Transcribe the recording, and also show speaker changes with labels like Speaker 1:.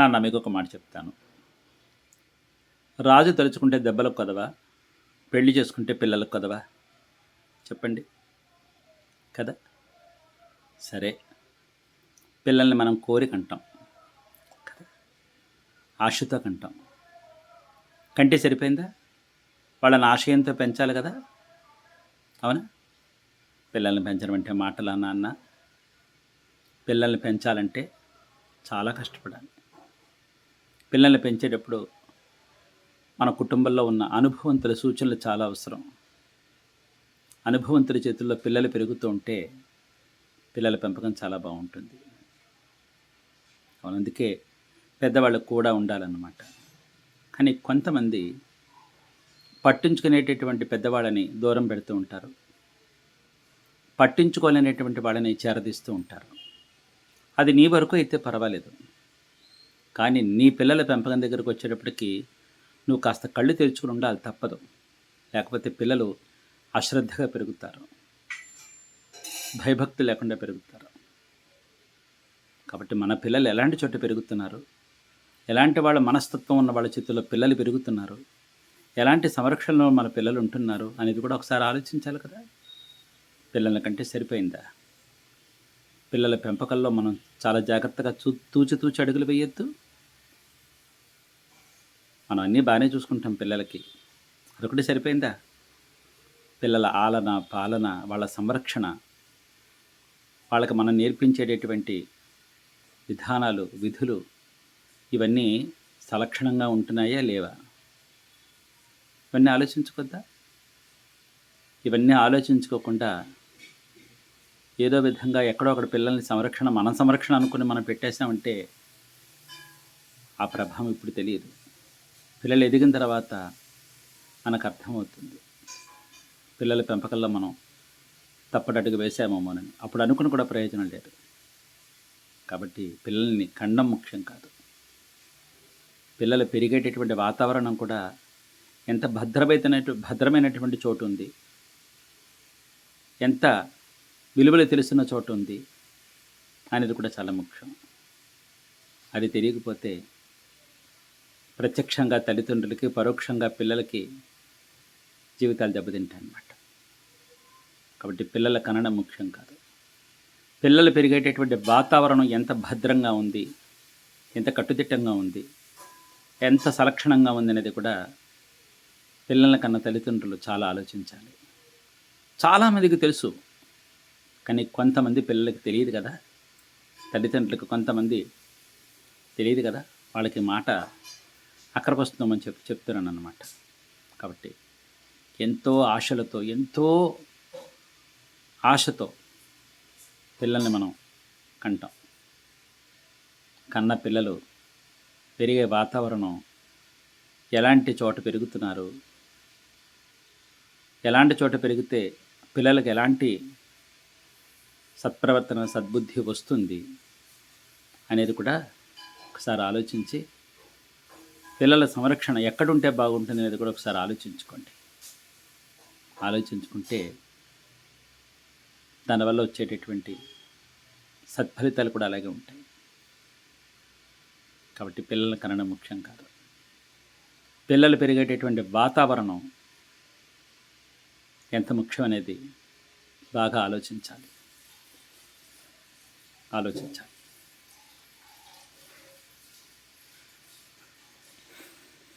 Speaker 1: నాన్న మీకు ఒక మాట చెప్తాను. రాజు తలుచుకుంటే దెబ్బలకు కదవా? పెళ్ళి చేసుకుంటే పిల్లలకు కదవా? చెప్పండి. కదా? సరే. పిల్లల్ని మనం కోరిక అంటాం కదా? ఆశతో కంటాం. కంటే సరిపోయిందా? వాళ్ళని ఆశయంతో పెంచాలి కదా? అవునా? పిల్లల్ని పెంచడం అంటే మాటలా నాన్న? పిల్లల్ని పెంచాలంటే చాలా కష్టపడాలి. పిల్లల్ని పెంచేటప్పుడు మన కుటుంబంలో ఉన్న అనుభవంతుల సూచనలు చాలా అవసరం. అనుభవంతుల చేతుల్లో పిల్లలు పెరుగుతూ ఉంటే పిల్లల పెంపకం చాలా బాగుంటుంది. అందుకే పెద్దవాళ్ళకు కూడా ఉండాలన్నమాట. కానీ కొంతమంది పట్టించుకునేటటువంటి పెద్దవాళ్ళని దూరం పెడుతూ ఉంటారు. పట్టించుకోలేనటువంటి వాళ్ళని చేరదీస్తూ ఉంటారు. అది నీ వరకు అయితే పర్వాలేదు. కానీ నీ పిల్లల పెంపకం దగ్గరకు వచ్చేటప్పటికి నువ్వు కాస్త కళ్ళు తెరుచుకుని ఉండాలి తప్పదు. లేకపోతే పిల్లలు అశ్రద్ధగా పెరుగుతారు. భయభక్తి లేకుండా పెరుగుతారు. కాబట్టి మన పిల్లలు ఎలాంటి చోట పెరుగుతున్నారు? ఎలాంటి వాళ్ళ మనస్తత్వం ఉన్న వాళ్ళ చేతుల్లో పిల్లలు పెరుగుతున్నారు? ఎలాంటి సంరక్షణలో మన పిల్లలు ఉంటున్నారు అనేది కూడా ఒకసారి ఆలోచించాలి కదా. పిల్లల కంటే సరిపోయిందా? పిల్లల పెంపకంలో మనం చాలా జాగ్రత్తగా చూ తూచి తూచి అడుగులు వేయొద్దు. మనం అన్నీ బాగానే చూసుకుంటాం పిల్లలకి. అదొకటి సరిపోయిందా? పిల్లల ఆలన పాలన వాళ్ళ సంరక్షణ వాళ్ళకి మనం నేర్పించేటటువంటి విధానాలు విధులు ఇవన్నీ సలక్షణంగా ఉంటున్నాయా లేవా? ఇవన్నీ ఆలోచించుకోద్దా? ఇవన్నీ ఆలోచించుకోకుండా ఏదో విధంగా ఎక్కడో ఒకటి పిల్లల్ని సంరక్షణ మన సంరక్షణ అనుకుని మనం పెట్టేసామంటే ఆ ప్రభావం ఇప్పుడు తెలియదు. పిల్లలు ఎదిగిన తర్వాత మనకు అర్థమవుతుంది పిల్లల పెంపకంలో మనం తప్పటడుగు వేసామోమోనని అప్పుడు అనుకుని కూడా ప్రయోజనం లేదు. కాబట్టి పిల్లల్ని ఖండం ముఖ్యం కాదు. పిల్లలు పెరిగేటటువంటి వాతావరణం కూడా ఎంత భద్రమైనటు భద్రమైనటువంటి చోటు ఉంది ఎంత విలువలు తెలుస్తున్న చోటు ఉంది అనేది కూడా చాలా ముఖ్యం. అది తెలియకపోతే ప్రత్యక్షంగా తల్లిదండ్రులకి పరోక్షంగా పిల్లలకి జీవితాలు దెబ్బతింటాయి అన్నమాట కాబట్టి పిల్లల కనడం ముఖ్యం కాదు. పిల్లలు పెరిగేటటువంటి వాతావరణం ఎంత భద్రంగా ఉంది ఎంత కట్టుదిట్టంగా ఉంది ఎంత సలక్షణంగా ఉంది అనేది కూడా పిల్లల కన్న తల్లిదండ్రులు చాలా ఆలోచించాలి. చాలామందికి తెలుసు. కానీ కొంతమంది పిల్లలకి తెలియదు కదా. తల్లిదండ్రులకు కొంతమంది తెలియదు కదా. వాళ్ళకి మాట అక్కడికి వస్తుందామని చెప్పి చెప్తున్నాను అనమాట కాబట్టి ఎంతో ఆశలతో ఎంతో ఆశతో పిల్లల్ని మనం కంటాం. కన్న పిల్లలు పెరిగే వాతావరణం ఎలాంటి చోట పెరుగుతున్నారు? ఎలాంటి చోట పెరిగితే పిల్లలకు ఎలాంటి సత్ప్రవర్తన సద్బుద్ధి వస్తుంది అనేది కూడా ఒకసారి ఆలోచించి పిల్లల సంరక్షణ ఎక్కడుంటే బాగుంటుంది అనేది కూడా ఒకసారి ఆలోచించుకోండి. ఆలోచించుకుంటే దానివల్ల వచ్చేటటువంటి సత్ఫలితాలు కూడా అలాగే ఉంటాయి. కాబట్టి పిల్లల కనడం ముఖ్యం కాదు. పిల్లలు పెరిగేటటువంటి వాతావరణం ఎంత ముఖ్యం అనేది బాగా ఆలోచించాలి. ఆలోచించాలి.